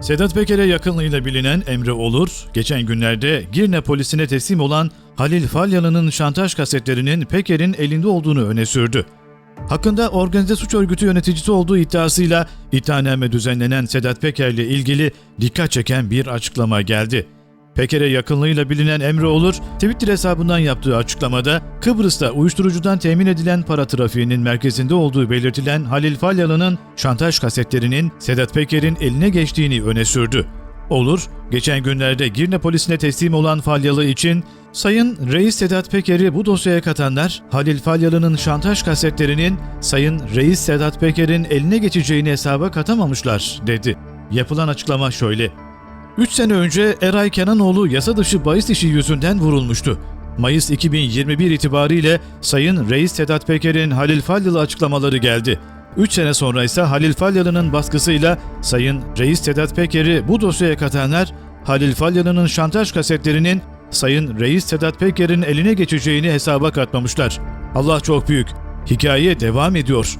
Sedat Peker'e yakınlığıyla bilinen Emre Olur, geçen günlerde Girne polisine teslim olan Halil Falyalı'nın şantaj kasetlerinin Peker'in elinde olduğunu öne sürdü. Hakkında organize suç örgütü yöneticisi olduğu iddiasıyla iddianame düzenlenen Sedat Peker'le ilgili dikkat çeken bir açıklama geldi. Peker'e yakınlığıyla bilinen Emre Olur, Twitter hesabından yaptığı açıklamada Kıbrıs'ta uyuşturucudan temin edilen para trafiğinin merkezinde olduğu belirtilen Halil Falyalı'nın şantaj kasetlerinin Sedat Peker'in eline geçtiğini öne sürdü. Olur, geçen günlerde Girne polisine teslim olan Falyalı için Sayın Reis Sedat Peker'i bu dosyaya katanlar, Halil Falyalı'nın şantaj kasetlerinin Sayın Reis Sedat Peker'in eline geçeceğini hesaba katamamışlar, dedi. Yapılan açıklama şöyle. 3 sene önce Eray Kenanoğlu yasa dışı bahis işi yüzünden vurulmuştu. Mayıs 2021 itibariyle Sayın Reis Sedat Peker'in Halil Falyalı açıklamaları geldi. 3 sene sonra ise Halil Falyalı'nın baskısıyla Sayın Reis Sedat Peker'i bu dosyaya katanlar, Halil Falyalı'nın şantaj kasetlerinin Sayın Reis Sedat Peker'in eline geçeceğini hesaba katmamışlar. Allah çok büyük. Hikaye devam ediyor.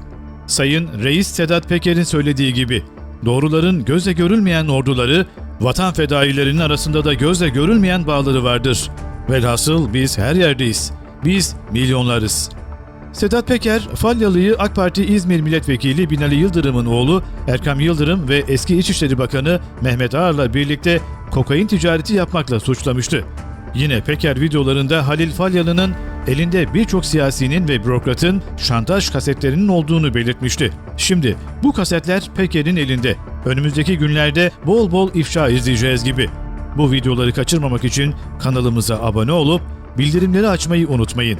Sayın Reis Sedat Peker'in söylediği gibi doğruların gözle görülmeyen orduları, vatan fedailerinin arasında da gözle görülmeyen bağları vardır. Velhasıl biz her yerdeyiz. Biz milyonlarız. Sedat Peker, Falyalı'yı AK Parti İzmir Milletvekili Binali Yıldırım'ın oğlu Erkam Yıldırım ve eski İçişleri Bakanı Mehmet Ağar'la birlikte kokain ticareti yapmakla suçlamıştı. Yine Peker videolarında Halil Falyalı'nın elinde birçok siyasinin ve bürokratın şantaj kasetlerinin olduğunu belirtmişti. Şimdi bu kasetler Peker'in elinde. Önümüzdeki günlerde bol bol ifşa izleyeceğiz gibi. Bu videoları kaçırmamak için kanalımıza abone olup bildirimleri açmayı unutmayın.